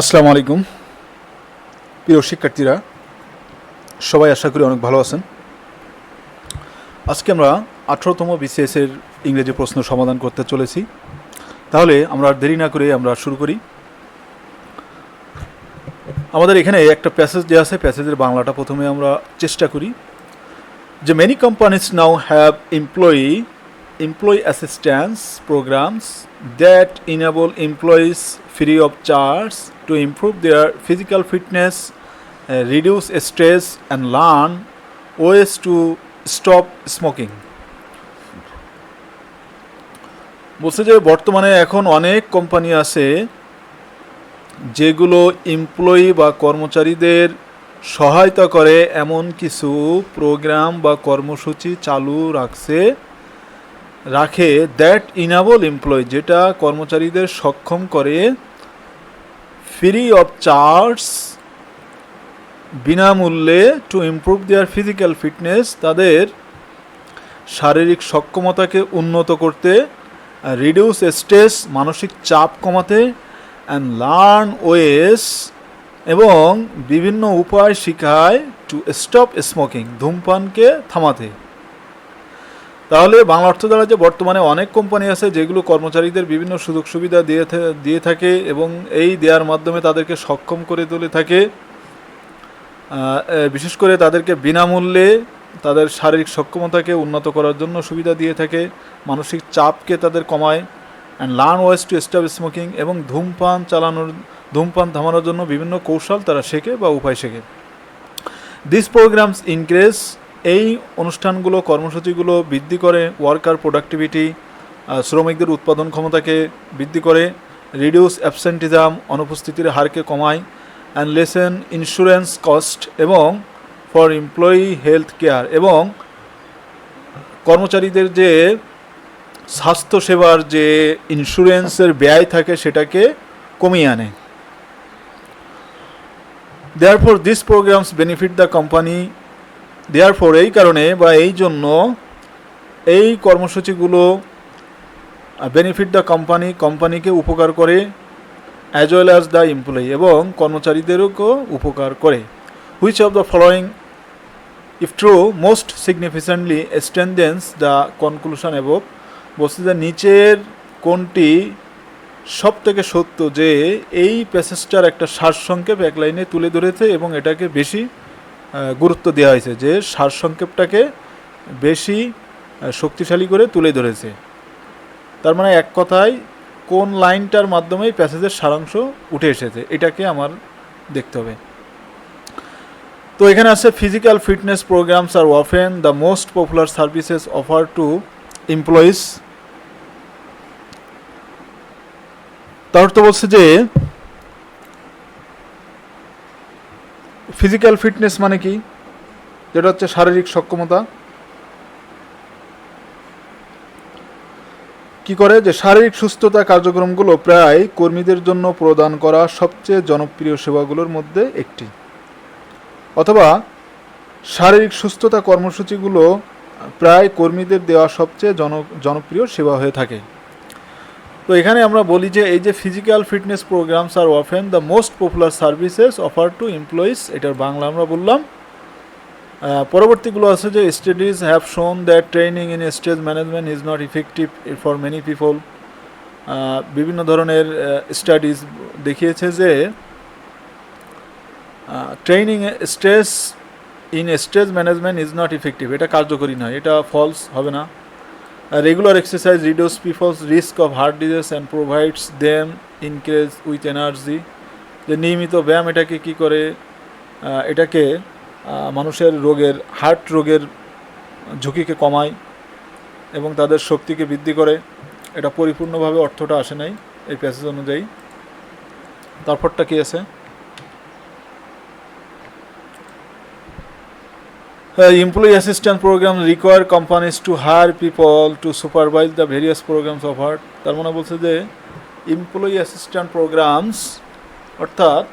আসসালামু আলাইকুম। প্রিয় শিক্ষার্থীরা, সবাই আশা করি অনেক ভালো আছেন। আজকে আমরা আঠারোতম বিসিএস এর ইংরেজি প্রশ্ন সমাধান করতে চলেছি। তাহলে আমরা দেরি না করে আমরা শুরু করি। আমাদের এখানে একটা প্যাসেজ যে আছে, প্যাসেজের বাংলাটা প্রথমে আমরা চেষ্টা করি। যে many companies now have employee employee assistance programs that enable employees free of charge to improve their physical fitness, uh, reduce stress, and learn ways to stop smoking. বলছে যে বর্তমানে এখন অনেক কোম্পানি আছে যেগুলো এমপ্লয়ি বা কর্মচারীদের সহায়তা করে এমন কিছু প্রোগ্রাম বা কর্মসূচি চালু রাখছে রাখে দ্যাট ইনাবল এমপ্লয় যেটা কর্মচারীদের সক্ষম করে ফ্রি অফ চার্জ বিনামূল্যে to improve their physical fitness তাদের শারীরিক সক্ষমতাকে উন্নত করতে রিডিউস স্ট্রেস মানসিক চাপ কমাতে অ্যান্ড লার্ন ওয়েস এবং বিভিন্ন উপায় শিখায় টু স্টপ স্মোকিং ধূমপানকে থামাতে। তাহলে বাংলা অর্থ দ্বারা যে বর্তমানে অনেক কোম্পানি আছে যেগুলো কর্মচারীদের বিভিন্ন সুযোগ সুবিধা দিয়ে দিয়ে থাকে এবং এই দেওয়ার মাধ্যমে তাদেরকে সক্ষম করে তুলে থাকে বিশেষ করে তাদেরকে বিনামূল্যে তাদের শারীরিক সক্ষমতাকে উন্নত করার জন্য সুবিধা দিয়ে থাকে, মানসিক চাপকে তাদের কমায় and learn ways to stop smoking এবং ধূমপান চালানোর, ধূমপান থামানোর জন্য বিভিন্ন কৌশল তারা শেখে বা উপায় শেখে। দিস প্রোগ্রামস ইনক্রেজ এই অনুষ্ঠানগুলো, কর্মসূচিগুলো বৃদ্ধি করে ওয়ার্কার প্রোডাক্টিভিটি শ্রমিকদের উৎপাদন ক্ষমতাকে বৃদ্ধি করে রিডিউস অ্যাবসেন্টিজম অনুপস্থিতির হারকে কমায় অ্যান্ড লেসেন ইন্স্যুরেন্স কস্ট এবং ফর এমপ্লয়ি হেলথ কেয়ার এবং কর্মচারীদের যে স্বাস্থ্যসেবার যে ইন্স্যুরেন্সের ব্যয় থাকে সেটাকে কমিয়ে আনে। Therefore this programs benefit the therefore এই কারণে বা এই জন্য এই কর্মসূচিগুলো বেনিফিট দ্য কোম্পানি কোম্পানিকে উপকার করে as well as the employee এবং কর্মচারীদেরকেও উপকার করে। Which of the following if true most significantly strengthens the conclusion এবং বলছে যে নিচের কোনটি সব থেকে সত্য যে এই প্যাসেজটার একটা সারসংক্ষেপ এক লাইনে তুলে ধরেছে এবং এটাকে বেশি গুরুত্ব দেওয়া হয়েছে যে সারসংক্ষেপটাকে বেশি শক্তিশালী করে তুলে ধরেছে। তার মানে এক কথায় কোন লাইনটার মাধ্যমে প্যাসেজের সারাংশ উঠে এসেছে, এটাকে আমার দেখতে হবে। তো এখানে আছে physical fitness programs are often the most popular services offer to employees তার তো বলছে যে ফিজিক্যাল ফিটনেস মানে কি? যেটা হচ্ছে শারীরিক সক্ষমতা। কি করে? যে শারীরিক সুস্থতা কার্যক্রমগুলো প্রায় কর্মীদের জন্য প্রদান করা সবচেয়ে জনপ্রিয় সেবাগুলোর মধ্যে একটি। অথবা শারীরিক সুস্থতা কর্মসূচিগুলো প্রায় কর্মীদের দেওয়া সবচেয়ে জন, জনপ্রিয় সেবা হয়ে থাকে। তো এখানে আমরা বলি যে এই যে physical fitness programs are often the most popular services offer to employees এটার বাংলা আমরা বললাম। পরবর্তীগুলো আছে যে studies have shown that training in stage management is not effective for many people বিভিন্ন ধরনের স্টাডিজ দেখিয়েছে যে training stress in stage management is not effective এটা কার্যকরী নয়, এটা ফলস হবে না। Regular exercise reduce people's risk of heart disease and provides them increase with energy যে নিয়মিত ব্যায়াম এটাকে কি করে এটাকে মানুষের রোগের হার্ট রোগের ঝুঁকিকে কমায় এবং তাদের শক্তিকে বৃদ্ধি করে। এটা পরিপূর্ণভাবে অর্থটা আসে নাই এই প্যাসেজ অনুযায়ী। তারপরটা কি আছে? Uh, employee assistance programs require companies to hire people to supervise the various programs offered তার মানে বলছে যে এমপ্লয়ি অ্যাসিস্ট্যান্ট প্রোগ্রামস অর্থাৎ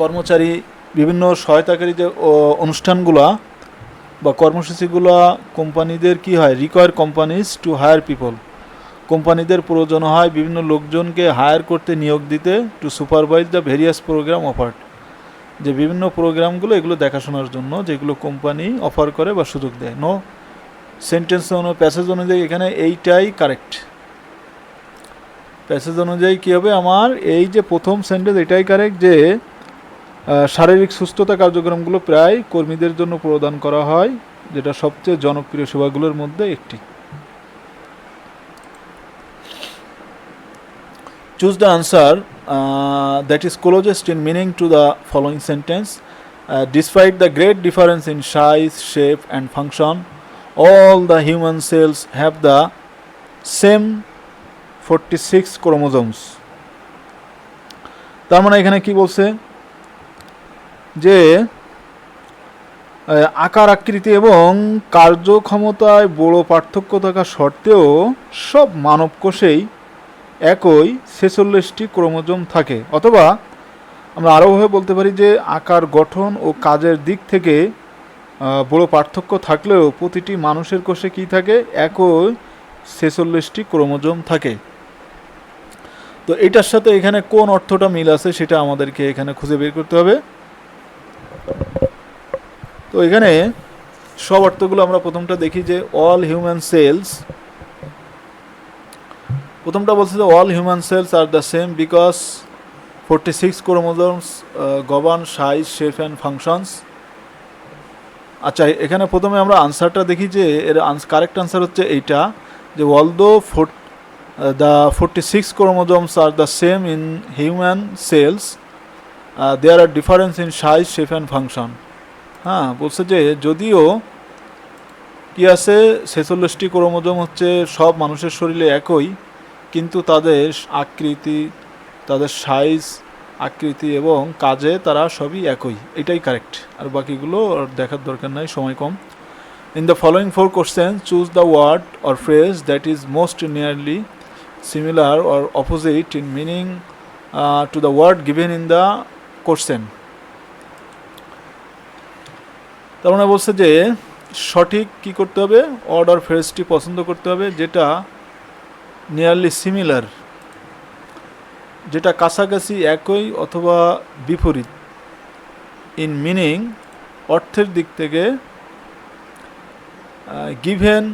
কর্মচারী বিভিন্ন সহায়তাকারী যে অনুষ্ঠানগুলা বা কর্মসূচিগুলো কোম্পানিদের কি হয়? Require companies to hire people কোম্পানিদের প্রয়োজন হয় বিভিন্ন লোকজনকে হায়ার করতে নিয়োগ দিতে to supervise the various program offered যে বিভিন্ন প্রোগ্রামগুলো এগুলো দেখাশোনার জন্য যেগুলো কোম্পানি অফার করে বা সুযোগ দেয়। নো সেন্টেন্স অনু প্যাসেজ অনুযায়ী এখানে এইটাই কারেক্ট প্যাসেজ অনুযায়ী কী হবে? আমার এই যে প্রথম সেন্টেন্স এটাই কারেক্ট যে শারীরিক সুস্থতা কার্যক্রমগুলো প্রায় কর্মীদের জন্য প্রদান করা হয়, যেটা সবচেয়ে জনপ্রিয় সেবাগুলোর মধ্যে একটি। Choose the answer. Uh, that is closest in meaning to the following sentence Uh, despite the great difference in size shape and function all the human cells have the same 46 chromosomes তার মানে এখানে কি বলছে যে আকার আকৃতি এবং কার্যক্ষমতায় বড় পার্থক্য থাকা সত্ত্বেও সব মানব কোষেই একই ছেচল্লিশটি ক্রোমোজোম থাকে। অথবা আমরা আরোভাবে বলতে পারি যে আকার, গঠন ও কাজের দিক থেকে বড় পার্থক্য থাকলেও প্রতিটি মানুষের কোষে কি থাকে? একই ছেচল্লিশটি ক্রোমোজোম থাকে। তো এটার সাথে এখানে কোন অর্থটা মিল আছে সেটা আমাদেরকে এখানে খুঁজে বের করতে হবে। তো এখানে সব অর্থগুলো আমরা প্রথমটা দেখি যে অল হিউম্যান সেলস প্রথমটা বলছে যে all human cells are the same because forty six chromosomes govern size shape and functions আচ্ছা এখানে প্রথমে আমরা আনসারটা দেখি যে এর কারেক্ট আনসার হচ্ছে এইটা, যে although for the forty six chromosomes are the same in human cells there are difference in size shape and function হ্যাঁ বলছে যে যদিও কি আছে, ছেচল্লিশটি ক্রোমোজোম হচ্ছে, সব মানুষের শরীরে একই কিন্তু তাদের আকৃতি, তাদের সাইজ, আকৃতি এবং কাজে তারা সবই একই। এটাই কারেক্ট আর বাকিগুলো দেখার দরকার নাই, সময় কম। In the following four question choose the word or phrase that is most nearly similar or opposite in meaning to the word given in the question তার মানে বলছে যে সঠিক কি করতে হবে? অর্ডার ফ্রেজটি পছন্দ করতে হবে, যেটা নিয়ারলি সিমিলার যেটা কাছাকাছি একই অথবা বিপরীত। ইন মিনিং অর্থের দিক থেকে গিভেন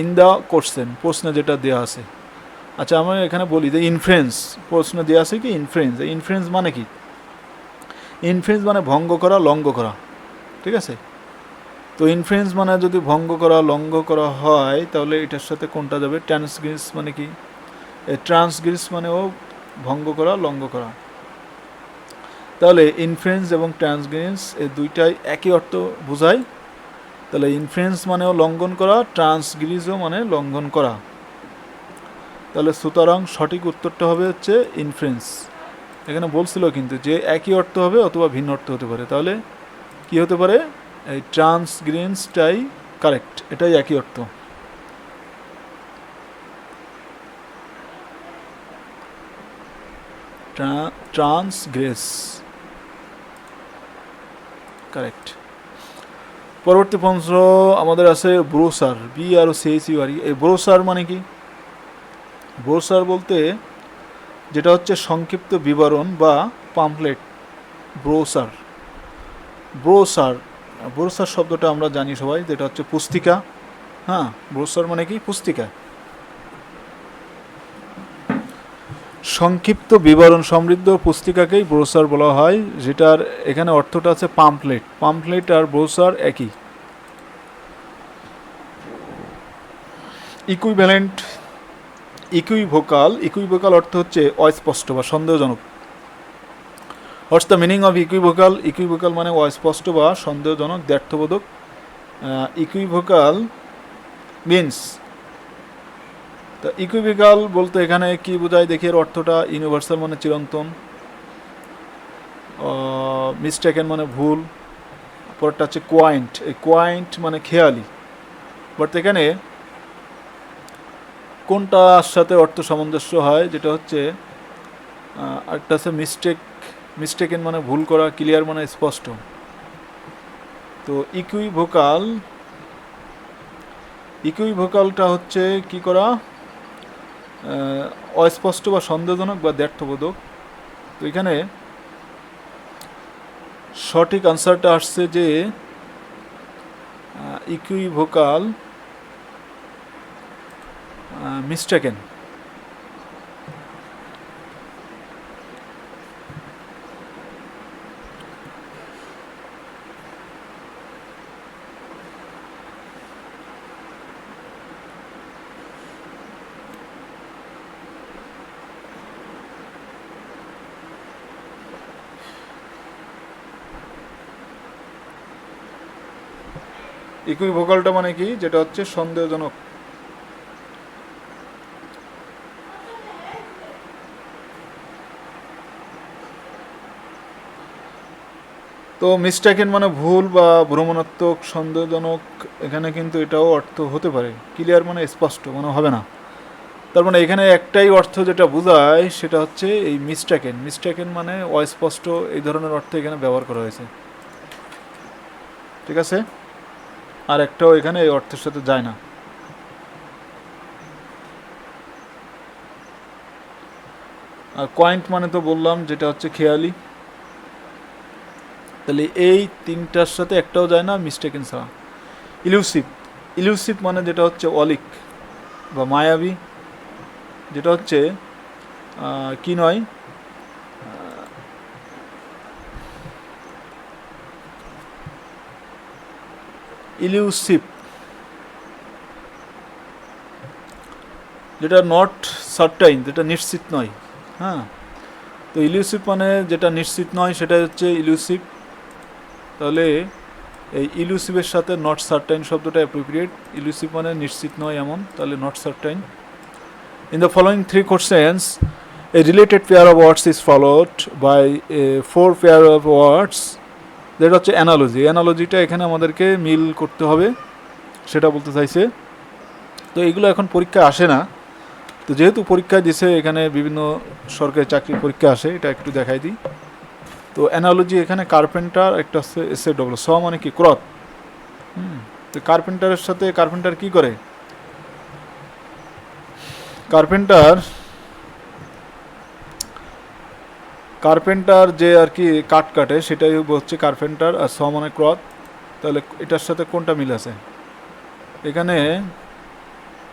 ইন দ্য কোশ্চেন প্রশ্নে যেটা দেওয়া আছে। আচ্ছা আমি এখানে বলি যে ইনফ্লুয়েন্স প্রশ্ন দেওয়া আছে কি? ইনফ্লুয়েন্স ইনফ্লুয়েন্স মানে কি? ইনফ্লুয়েন্স মানে ভঙ্গ করা, লঙ্ঘ করা, ঠিক আছে? তো ইনফ্লুয়েন্স মানে যদি ভঙ্গ করা, লঙ্ঘ করা হয়, তাহলে এটার সাথে কোনটা যাবে? ট্রান্সগ্রিস মানে কি? ট্রান্সগ্রিস মানেও ভঙ্গ করা, লঙ্ঘ করা। তাহলে ইনফ্লুয়েন্স এবং ট্রান্সগ্রিস এই দুইটাই একই অর্থ বোঝায়। তাহলে ইনফ্লুয়েন্স মানেও লঙ্ঘন করা ট্রান্সগ্রিজও মানে লঙ্ঘন করা। তাহলে সুতরাং সঠিক উত্তরটা হবে হচ্ছে ইনফ্লুয়েন্স এখানে বলছিল কিন্তু যে একই অর্থ হবে অথবা ভিন্ন অর্থ হতে পারে। তাহলে কি হতে পারে? এই ট্রান্সগ্রেন্সটাই কারেক্ট এটাই একই অর্থ। ট্রান্সগ্রেস কারেক্ট পরবর্তী পঞ্চ আমাদের আছে brochure B R CS UR এই ব্রোসার মানে কি? ব্রোসার বলতে যেটা হচ্ছে সংক্ষিপ্ত বিবরণ বা পাম্পলেট ব্রোসার ব্রোসার ব্রোসার শব্দটা আমরা জানি সবাই, যেটা হচ্ছে পুস্তিকা। হ্যাঁ ব্রোসার মানে কি? পুস্তিকা। সংক্ষিপ্ত বিবরণ সমৃদ্ধ পুস্তিকাকেই ব্রোসার বলা হয়, যেটার এখানে অর্থটা আছে পাম্পলেট পাম্পলেট আর ব্রোসার একই। ইকুইভ্যালেন্ট ইকুইভোকাল ইকুইভোকাল অর্থ হচ্ছে অস্পষ্ট বা সন্দেহজনক। What's the meaning of equivocal equivocal মানে অস্পষ্ট বা সন্দেহজনক, দ্ব্যর্থবোধক। ইকুইভোকাল মিনস তা ইকুইভোকাল বলতে এখানে কি বোঝায়? দেখি এর অর্থটা ইউনিভার্সাল মানে চিরন্তন মিস্টেকেন মানে ভুল, পরেরটা হচ্ছে কোয়াইন্ট এই কোয়াইন্ট মানে খেয়ালি। বাট এখানে কোনটার সাথে অর্থ সামঞ্জস্য হয়? যেটা হচ্ছে আরেকটা আছে মিস্টেক মিস্টেকেন মানে ভুল করা ক্লিয়ার মানে স্পষ্ট। তো ইকুইভোকাল ইকুইভোকালটা হচ্ছে কি করা? অস্পষ্ট বা সন্দেহজনক বা দ্ব্যর্থবোধক। তো এখানে সঠিক আনসারটা আসছে যে ইকুইভোকাল মিস্টেকেন ইকুইভোকালটা মানে কি? যেটা হচ্ছে সন্দেহজনক। তো মিস্টেকেন মানে ভুল বা ভ্রমণাত্মক, সন্দেহজনক, এখানে কিন্তু এটাও অর্থ হতে পারে। ক্লিয়ার মানে স্পষ্ট মানে হবে না। তার মানে এখানে একটাই অর্থ যেটা বোঝায়, সেটা হচ্ছে এই মিস্টেকেন মিস্টেকেন মানে অস্পষ্ট এই ধরনের অর্থ এখানে ব্যবহার করা হয়েছে। ঠিক আছে? আর একটাও এখানে এই অর্থের সাথে যায় না। আর কয়েন্ট মানে তো বললাম, যেটা হচ্ছে খেয়ালি। তাহলে এই তিনটার সাথে একটাও যায় না মিস্টেকেন ছাড়া। ইলুসিভ ইলুসিভ মানে যেটা হচ্ছে অলিক বা মায়াবী, যেটা হচ্ছে কি নয়? ইলিউসিভ যেটা নট সার্টাইন যেটা নিশ্চিত নয়। হ্যাঁ? তো ইলিউসিভ মানে যেটা নিশ্চিত নয় সেটা হচ্ছে ইলিউসিভ তাহলে এই ইলুসিভের সাথে নট সার্টাইন শব্দটা অ্যাপ্রোপ্রিয়েট ইলুসিভ মানে নিশ্চিত নয় এমন, তাহলে not certain in the following three questions a related pair of words is followed by a four pair of words যেটা হচ্ছে অ্যানালজি অ্যানালজিটা এখানে আমাদেরকে মিল করতে হবে, সেটা বলতে চাইছে। তো এগুলো এখন পরীক্ষা আসে না। তো যেহেতু পরীক্ষা দিছে, এখানে বিভিন্ন সরকারি চাকরির পরীক্ষা আসে, এটা একটু দেখাই দিই। তো অ্যানালজি এখানে কার্পেন্টার একটা হচ্ছে এস এ ডব্লিউ স মানে কি? ক্রথ। হুম, তো কার্পেন্টারের সাথে কার্পেন্টার কি করে? কার্পেন্টার কার্পেন্টার যে আর কি কাঠ কাটে, সেটাই হচ্ছে কার্পেন্টার আর স মানে ক্রথ। তাহলে এটার সাথে কোনটা মিল আছে? এখানে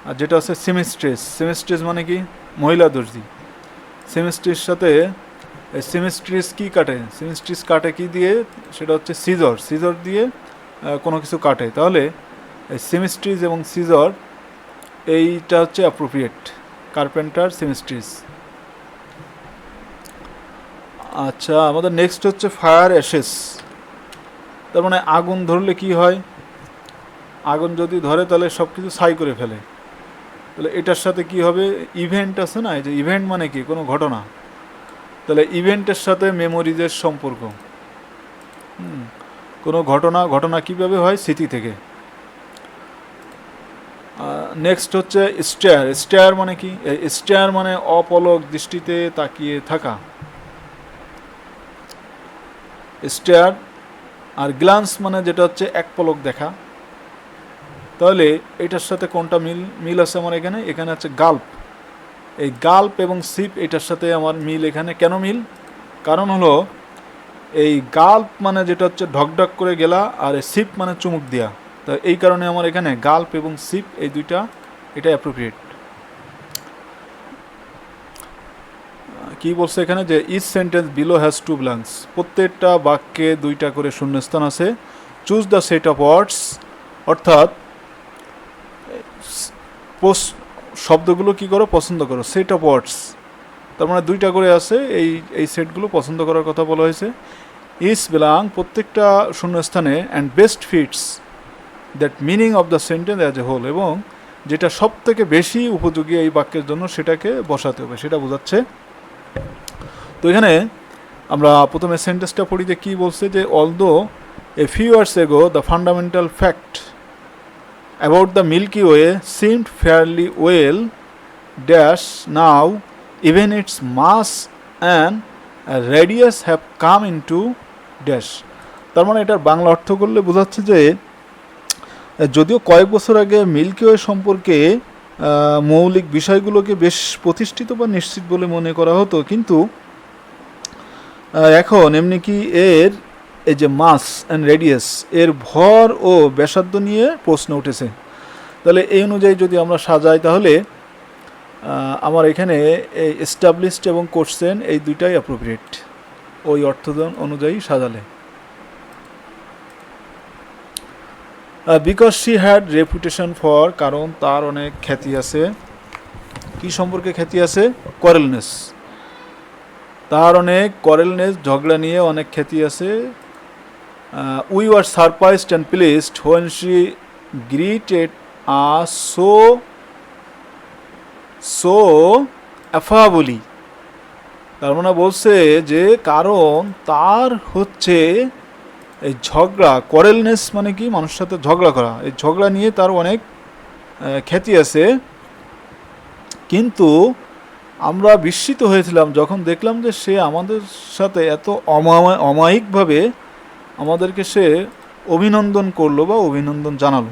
আর যেটা হচ্ছে সেমিস্ট্রেস। সেমিস্ট্রেস মানে কি? মহিলা দর্জি। সেমিস্ট্রির সাথে সেমিস্ট্রিস কি কাটে? সেমিস্ট্রিস কাটে কি দিয়ে? সেটা হচ্ছে সিজর। সিজর দিয়ে কোনো কিছু কাটে। তাহলে সেমিস্ট্রিজ এবং সিজর, এইটা হচ্ছে অ্যাপ্রোপ্রিয়েট কার্পেন্টার সেমিস্ট্রিজ আচ্ছা আমাদের নেক্সট হচ্ছে ফায়ার অ্যাশেস তার মানে আগুন ধরলে কি হয়? আগুন যদি ধরে তাহলে সব কিছু ছাই করে ফেলে। তাহলে এটার সাথে কি হবে? ইভেন্ট আছে না? যে ইভেন্ট মানে কি? কোনো ঘটনা। তাহলে ইভেন্টের সাথে মেমোরিজের সম্পর্ক। হুম, কোনো ঘটনা ঘটনা কীভাবে হয়? স্মৃতি থেকে। নেক্সট হচ্ছে স্টেয়ার স্টেয়ার মানে কি? স্টেয়ার মানে অপলক দৃষ্টিতে তাকিয়ে থাকা। স্টেয়ার আর গ্লান্স মানে যেটা হচ্ছে এক পলক দেখা। তাহলে এটার সাথে কোনটা মিল মিল আছে আমার এখানে? এখানে আছে গাল্প। এই গাল্প এবং সিপ এটার সাথে আমার মিল এখানে কেন মিল? কারণ হলো এই গাল্প মানে যেটা হচ্ছে ঢকঢক করে গেলা আর সিপ মানে চুমুক দেওয়া তো এই কারণে আমার এখানে গাল্প এবং সিপ এই দুইটা, এটা অ্যাপ্রোপ্রিয়েট কি বলছে এখানে যে each sentence below has two blanks প্রত্যেকটা বাক্যে দুইটা করে শূন্যস্থান আছে। Choose the set of words অর্থাৎ শব্দগুলো কি করো? পছন্দ করো। সেট অফ ওয়ার্ডস তার মানে দুইটা করে আছে, এই এই সেটগুলো পছন্দ করার কথা বলা হয়েছে। ইস বিলাং প্রত্যেকটা শূন্যস্থানে and best fits that meaning of the sentence as a whole এবং যেটা সব থেকে বেশি উপযোগী এই বাক্যের জন্য সেটাকে বসাতে হবে। সেটা বোঝাচ্ছে তো এখানে আমরা প্রথমে সেন্টেন্সটা পড়ি যে কী বলছে যে although a few years ago the fundamental fact about the Milky Way seemed fairly well dash now even its mass and uh, radius have come into dash তার মানে এটার বাংলা অর্থ করলে বোঝাচ্ছে যে যদিও কয়েক বছর আগে মিল্কি ওয়ে সম্পর্কে মৌলিক বিষয়গুলোকে বেশ প্রতিষ্ঠিত বা নিশ্চিত বলে মনে করা হতো কিন্তু এখন এমনি কি এর এই যে মাস অ্যান্ড রেডিয়াস এর ভর ও ব্যাসার্ধ নিয়ে প্রশ্ন উঠেছে। তাহলে এই অনুযায়ী যদি আমরা সাজাই তাহলে আমার এখানে এই এস্টাবলিশড এবং কোশ্চেন এই দুইটাই অ্যাপ্রোপ্রিয়েট ওই অর্থদান অনুযায়ী সাজালে। Because she had reputation for কারণ তার অনেক খ্যাতি আছে। কি সম্পর্কে খ্যাতি আছে? করেলনেস তার অনেক করেলনেস ঝগড়া নিয়ে অনেক খ্যাতি আছে। We are surprised and pleased when she greeted uh so so affably তার মানে বলছে যে, কারণ তার হচ্ছে এই ঝগড়া করেলনেস মানে কি? মানুষের সাথে ঝগড়া করা। এই ঝগড়া নিয়ে তার অনেক খ্যাতি আছে। কিন্তু আমরা বিস্মিত হয়েছিলাম যখন দেখলাম যে সে আমাদের সাথে এত অমায় অমায়িকভাবে আমাদেরকে সে অভিনন্দন করল বা অভিনন্দন জানালো।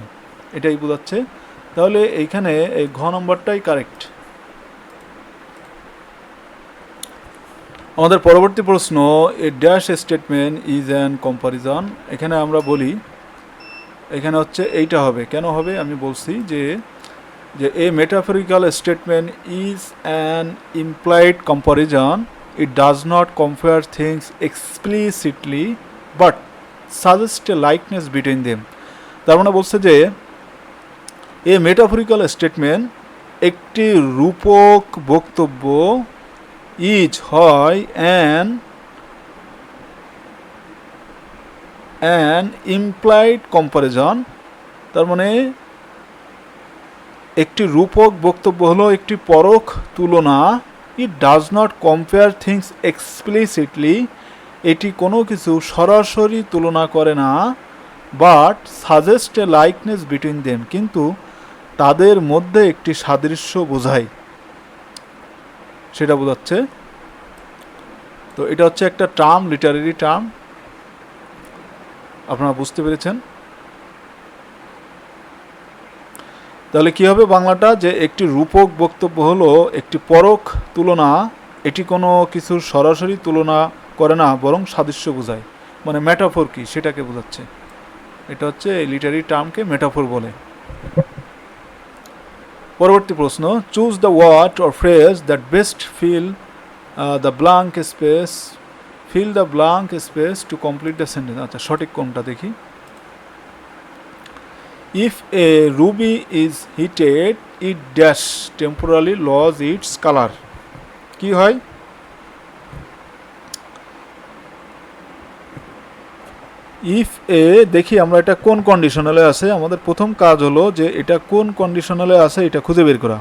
এটাই বোঝাচ্ছে। তাহলে এইখানে এই ঘ নম্বরটাই কারেক্ট আমাদের পরবর্তী প্রশ্ন a dash statement is an comparison এখানে আমরা বলি, এখানে হচ্ছে এইটা হবে। কেন হবে? আমি বলছি যে যে a metaphorical statement is an implied comparison it does not compare things explicitly but suggest a likeness between them তার মানে বলছে যে এ মেটাফরিক্যাল স্টেটমেন্ট একটি রূপক বক্তব্য ইজ হয় অ্যান অ্যান ইমপ্লাইড কম্পারিজন তার মানে একটি রূপক বক্তব্য হলো, একটি পরখ তুলনা। It does not compare things explicitly এটি কোনো কিছু সরাসরি তুলনা করে না but suggest a likeness between them কিন্তু তাদের মধ্যে একটি সাদৃশ্য বোঝায়। সেটা বোঝাচ্ছে। তো এটা হচ্ছে একটা টার্ম লিটারেরি টার্ম আপনারা বুঝতে পেরেছেন? তাহলে কি হবে বাংলাটা? যে একটি রূপক বক্তব্য হলো একটি পরক তুলনা, এটি কোনো কিছুর সরাসরি তুলনা করে না, বরং সাদৃশ্য বোঝায়। মানে মেটাফোর কি সেটাকে বোঝাচ্ছে। এটা হচ্ছে এই লিটারি টার্মকে মেটাফোর বলে। পরবর্তী প্রশ্ন choose the word or phrase that best fill the blank space fill the blank space to complete the sentence আচ্ছা সঠিক কোনটা দেখি? If a ruby is heated it dash temporarily lose its colour কি হয়? If এ দেখি আমরা এটা কোন কন্ডিশনালে আছে? আমাদের প্রথম কাজ হলো যে এটা কোন কন্ডিশনালে আছে, এটা খুঁজে বের করা।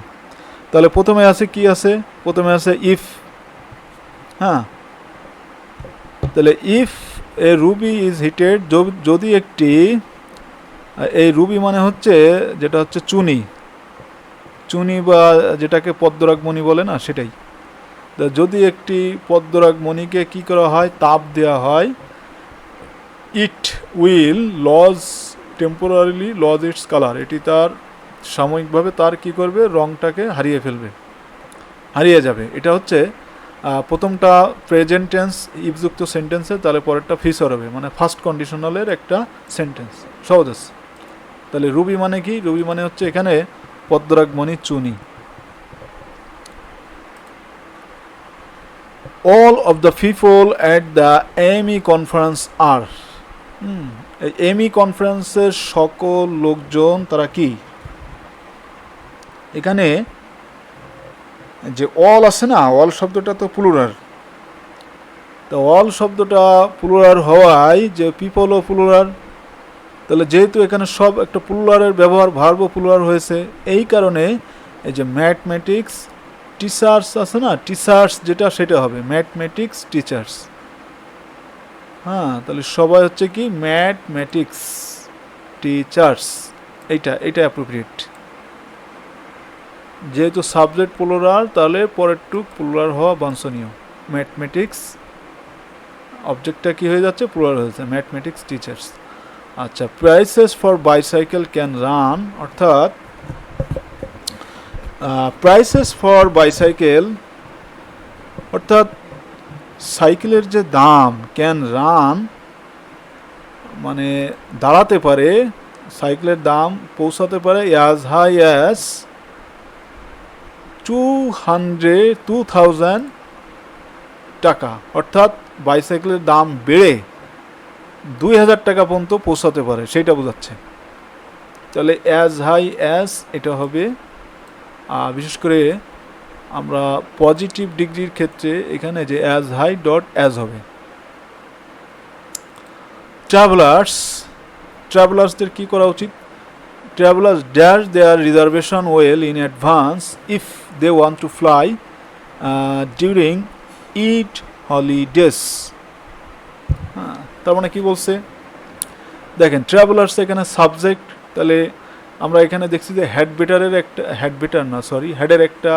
তাহলে প্রথমে আছে কি আছে? প্রথমে আছে ইফ হ্যাঁ? তাহলে if a ruby is heated যদি একটি এই রুবি মানে হচ্ছে, যেটা হচ্ছে চুনি। চুনি বা যেটাকে পদ্মরাগমণি বলে না, সেটাই। যদি একটি পদ্মরাগমণিকে কি করা হয়, তাপ দেওয়া হয়, it will lose temporarily lose its colour. এটি তার সাময়িকভাবে তার কি করবে, রংটাকে হারিয়ে ফেলবে, হারিয়ে যাবে। এটা হচ্ছে প্রথমটা প্রেজেন্ট টেন্স ইফযুক্ত সেন্টেন্সে তাহলে পরেরটা ফিসর হবে মানে ফার্স্ট কন্ডিশনালের একটা সেন্টেন্স সহজ আছে। তাহলে রুবি মানে কি? রুবি মানে হচ্ছে এখানে পদ্মরাগমণি চুনি। All of the people at the AMI conference are হুম, এই এমি কনফারেন্সের সকল লোকজন তারা কি? এখানে যে অল আছে না অল শব্দটা তো প্লুরাল তো অল শব্দটা প্লুরাল হওয়ায় যে পিপল ও প্লুরাল তাহলে যেহেতু এখানে সব একটা প্লুরালের ব্যবহার ভার্ব প্লুরাল হয়েছে, এই কারণে এই যে ম্যাথমেটিক্স টিচার্স আছে না টিচার্স যেটা সেটা হবে ম্যাথমেটিক্স টিচার্স হ্যাঁ তাহলে সবাই হচ্ছে কি ম্যাথমেটিক্স টিচার্স এইটা এটা অ্যাপ্রোপ্রিয়েট যেহেতু সাবজেক্ট প্লুরাল তাহলে পরের টুক প্লুরাল হওয়া বাঞ্ছনীয়। ম্যাথমেটিক্স অবজেক্টটা কি হয়ে যাচ্ছে? প্লুরাল হয়েছে ম্যাথমেটিক্স টিচার্স আচ্ছা prices for bicycle can run অর্থাৎ প্রাইসেস ফর বাইসাইকেল অর্থাৎ সাইকেলের যে দাম ক্যান রান মানে দাঁড়াতে পারে সাইকেলের দাম পৌঁছাতে পারে as high as two hundred two thousand টাকা, অর্থাৎ বাইসাইকেলের দাম বেড়ে দুই হাজার টাকা পর্যন্ত পৌঁছাতে পারে, সেইটা বোঝাচ্ছে। তাহলে অ্যাজ হাই অ্যাজ এটা হবে বিশেষ করে আমরা পজিটিভ ডিগ্রির ক্ষেত্রে এখানে যে অ্যাজ হাই ডট অ্যাজ হবে। ট্রাভেলার্স ট্রাভেলার্সদের কী করা উচিত? Travellers dash their reservation well in advance if they want to fly during it holidays তার মানে কী বলছে? দেখেন ট্রাভেলার্স এখানে সাবজেক্ট তাহলে আমরা এখানে দেখছি যে হেড বেটারের একটা হেড বেটার না সরি হেডের একটা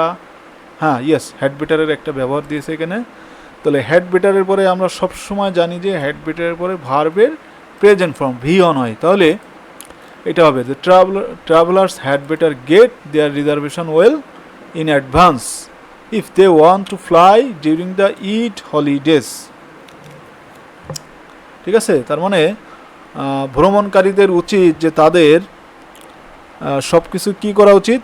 হ্যাঁ ইয়েস হেড বেটারের একটা ব্যবহার দিয়েছে এখানে। তাহলে হেড বেটারের পরে আমরা সব সময় জানি যে হেড বেটারের পরে ভার্বের প্রেজেন্ট ফর্ম ভি অন হয়। তাহলে এটা হবে যে traveller travellers had better get their reservation well in advance if they want to fly during the it holidays ঠিক আছে? তার মানে ভ্রমণকারীদের উচিত যে তাদের সব কিছু কী করা উচিত?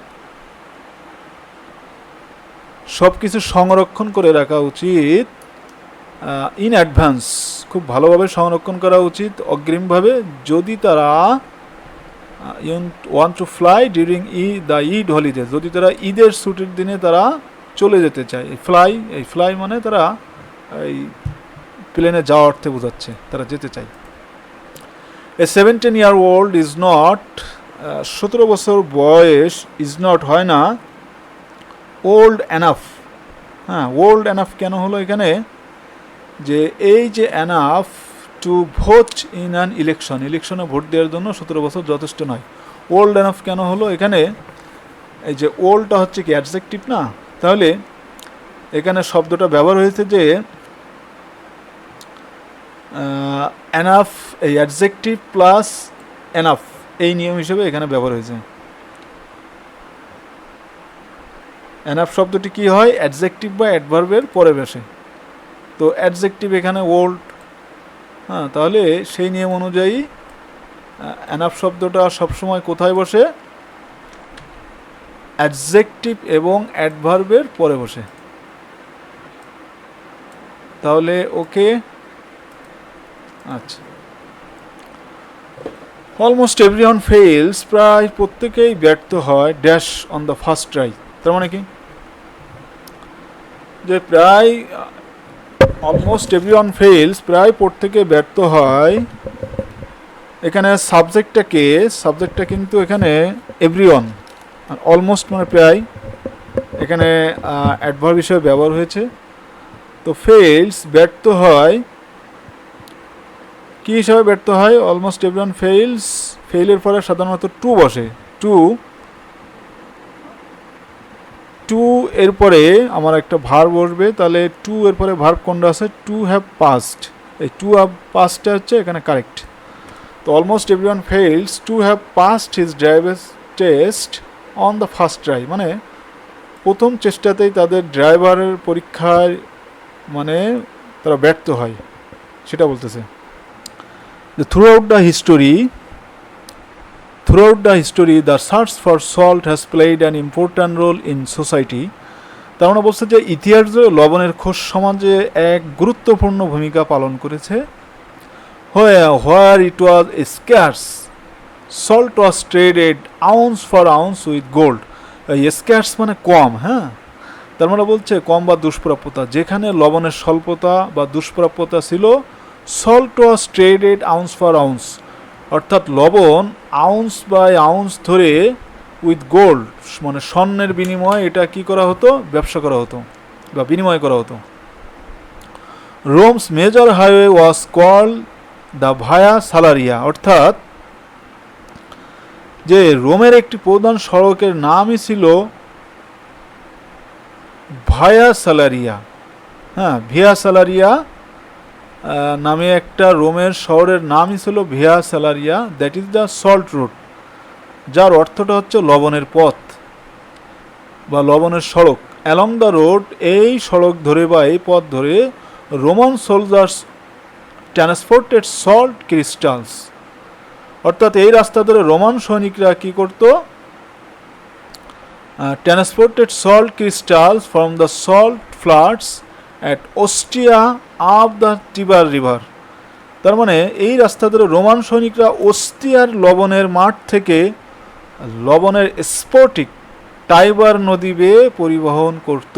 সব কিছু সংরক্ষণ করে রাখা উচিত ইন অ্যাডভান্স খুব ভালোভাবে সংরক্ষণ করা উচিত, অগ্রিমভাবে। যদি তারা want to fly during uh the Eid holiday যদি তারা ঈদের ছুটির দিনে তারা চলে যেতে চায়। ফ্লাই এই ফ্লাই মানে তারা, এই প্লেনে যাওয়া অর্থে বোঝাচ্ছে, তারা যেতে চায়। A seventeen year old is not সতেরো বছর বয়স ইজ নট হয় না ওল্ড অ্যানাফ হ্যাঁ ওল্ড অ্যানাফ কেন হলো এখানে? যে এই যে enough to vote in an election ইলেকশনে ভোট দেওয়ার জন্য সতেরো বছর যথেষ্ট নয়। ওল্ড অ্যানাফ কেন হলো এখানে? এই যে ওল্ডটা হচ্ছে কি অ্যাডজেক্টিভ না? তাহলে এখানে শব্দটা ব্যবহার হয়েছে যে অ্যানাফ এই অ্যাডজেক্টিভ প্লাস এনাফ এই নিয়ম হিসেবে এখানে ব্যবহার হয়েছে। এনাফ শব্দটি কি হয়? অ্যাডজেক্টিভ বা অ্যাডভার্বের পরে বসে তো অ্যাডজেক্টিভ এখানে ওল্ড হ্যাঁ তাহলে সেই নিয়ম অনুযায়ী অ্যানাফ শব্দটা সবসময় কোথায় বসে? অ্যাডজেক্টিভ এবং অ্যাডভার্বের পরে বসে। তাহলে ওকে আচ্ছা। অলমোস্ট এভরি ওয়ান ফেলস প্রায় প্রত্যেকেই ব্যর্থ হয় dash on the first try তার মানে কি? যে প্রায় অলমোস্ট এভরি ওয়ান ফেলস প্রায় প্রত্যেকে ব্যর্থ হয়। এখানে সাবজেক্টটাকে সাবজেক্টটা কিন্তু এখানে এভরি ওয়ান অলমোস্ট মানে প্রায়, এখানে অ্যাডভার্ব হিসেবে ব্যবহার হয়েছে। তো ফেলস ব্যর্থ হয় কী হিসাবে ব্যর্থ হয়? অলমোস্ট এভরিওয়ান ফেইলস ফেইলের পরে সাধারণত টু বসে। টু টু এর পরে আমার একটা ভার বসবে। তাহলে টু এর পরে ভার কোনটা আছে? টু হ্যাভ পাস্ট এই টু হ্যাভ পাস্টটা হচ্ছে এখানে কারেক্ট তো almost everyone fails to have passed his driver test on the first try মানে প্রথম চেষ্টাতেই তাদের ড্রাইভারের পরীক্ষায় মানে তারা ব্যর্থ হয়। সেটা বলতেছে। Throughout the history, throughout the history, the search for salt has played an important role in society. তার মানে বলছে যে ইতিহাস যে লবণের খোঁজ সমাজে এক গুরুত্বপূর্ণ ভূমিকা পালন করেছে। Where it was scarce salt was traded ounce for ounce with gold scarce মানে কম হ্যাঁ? তার মানে বলছে কম বা দুষ্প্রাপ্যতা। যেখানে লবণের স্বল্পতা বা দুষ্প্রাপ্যতা ছিল salt was traded ounce for ounce অর্থাৎ লবণ আউন্স বাই আউন্স ধরে উইথ গোল্ড মানে স্বর্ণের বিনিময়ে এটা কি করা হতো? ব্যবসা করা হতো বা বিনিময় করা হতো। Rome's major highway was call the Via Salaria অর্থাৎ যে রোমের একটি প্রধান সড়কের নামই ছিল ভায়া সালারিয়া হ্যাঁ ভিয়া সালারিয়া নামে একটা রোমের শহরের নামই ছিল Via Salaria that is the salt route যার অর্থটা হচ্ছে লবণের পথ বা লবণের সড়ক। অ্যালং দ্য রোড এই সড়ক ধরে বা এই পথ ধরে Roman soldiers transported salt crystals অর্থাৎ এই রাস্তা ধরে রোমান সৈনিকরা কি করতো? Transported salt crystals from the salt flats at Ostia up the Tiber river তার মানে এই রাস্তা ধরে রোমান সৈনিকরা ওস্তিয়ার লবণের মাঠ থেকে লবণের স্ফটিক টাইবার নদী বেয়ে পরিবহন করত।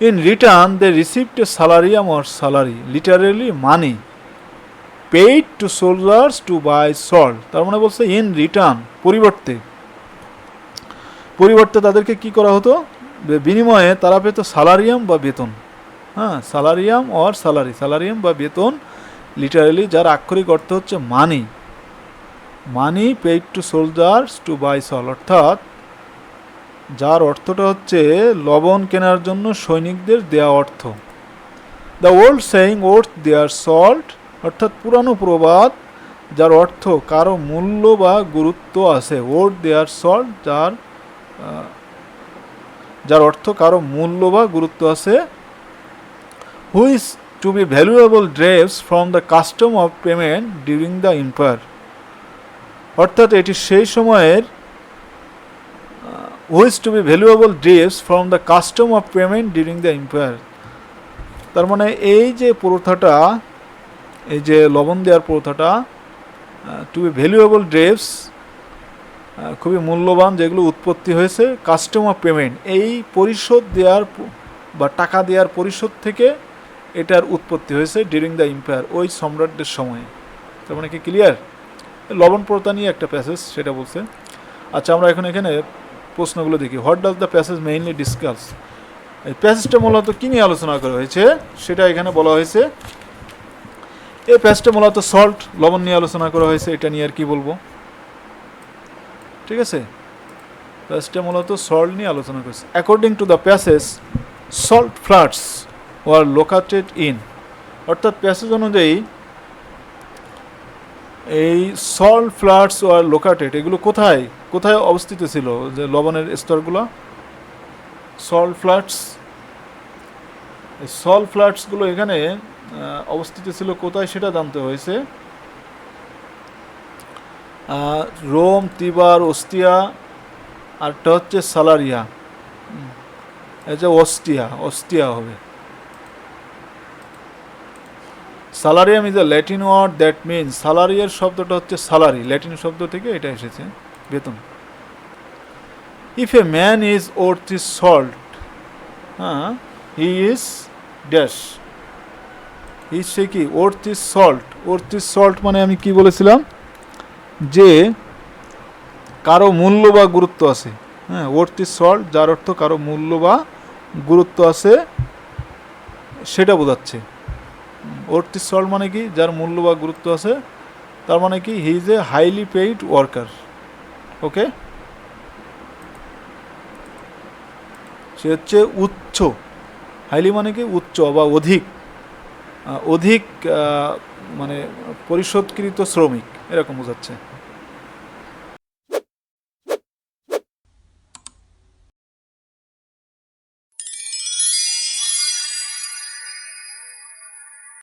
In return they received a salarium or salary literally money paid to soldiers to buy salt তার মানে বলছে ইন রিটার্ন পরিবর্তে। পরিবর্তে তাদেরকে কি করা হতো? বিনিময়ে তারা পেত সালারিয়াম বা বেতন। হ্যাঁ সালারিয়াম অর স্যালারি স্যালারিয়াম বা বেতন লিটারালি যার আক্ষরিক অর্থ হচ্ছে money money paid to soldiers to buy salt অর্থাৎ যার অর্থটা হচ্ছে লবণ কেনার জন্য সৈনিকদের দেয়া অর্থ। The old saying worth their salt অর্থাৎ পুরানো প্রবাদ, যার অর্থ কারও মূল্য বা গুরুত্ব আছে। ওর্থ দেয়ার সল্ট যার যার অর্থ কারও মূল্য বা গুরুত্ব আছে। Which to be valuable derives from the custom of payment during the empire অর্থাৎ এটি সেই সময়ের which to be valuable derives from the custom of payment during the empire তার মানে এই যে প্রথাটা, এই যে লবণ দেওয়ার প্রথাটা টু বি ভ্যালুয়েবল ড্রেভস খুবই মূল্যবান যেগুলো উৎপত্তি হয়েছে কাস্টমার পেমেন্ট এই পরিশোধ দেওয়ার বা টাকা দেওয়ার পরিশোধ থেকে এটার উৎপত্তি হয়েছে ডিউরিং দ্য ইম্পায়ার ওই সম্রাটদের সময়ে। তার মানে কি ক্লিয়ার লবণ প্রথা নিয়ে একটা প্যাসেজ সেটা বলছে। আচ্ছা আমরা এখন এখানে প্রশ্নগুলো দেখি। What does the passage mainly discuss এই প্যাসেজটা মূলত কী নিয়ে আলোচনা করা হয়েছে? সেটা এখানে বলা হয়েছে। এই প্যাসেজটা মূলত সল্ট লবণ নিয়ে আলোচনা করা হয়েছে। এটা নিয়ে আর কি বলব? ঠিক আছে? প্যাসেজটা মূলত সল্ট নিয়ে আলোচনা করেছে। According to the passage salt flats were located in অর্থাৎ প্যাসেজ অনুযায়ী এই সল্ট ফ্লাটস ওয়ার লোকাটেড এগুলো কোথায়? কোথায় অবস্থিত ছিল? যে লবণের স্তরগুলো? সল্ট ফ্লাটস এই সল্ট ফ্লাটসগুলো এখানে অবস্থিত ছিল কোথায় সেটা জানতে হয়েছে। রোম, তিবার ওস্তিয়া আরটা হচ্ছে সালারিয়া। যে অস্টিয়া অস্টিয়া হবে। Salarium is a Latin word that means সালারিয়ার শব্দটা হচ্ছে সালারি। ল্যাটিন শব্দ থেকে এটা এসেছে, বেতন। If a man is worth his salt হ্যাঁ হি ইজ ড্যাশ হি সে কি? Worth his salt worth his salt মানে আমি কি বলেছিলাম? যে কারও মূল্য বা গুরুত্ব আছে। হ্যাঁ ওর্থ ইজ সল্ট যার অর্থ কারও মূল্য বা গুরুত্ব আছে, সেটা বোঝাচ্ছে। ওর্থ ইজ সল্ট মানে কি? যার মূল্য বা গুরুত্ব আছে, তার মানে কি? He is a highly paid worker okay সে হচ্ছে উচ্চ হাইলি মানে কি? উচ্চ বা অধিক অধিক মানে পরিশোধকৃত শ্রমিক এরকম বোঝাচ্ছে।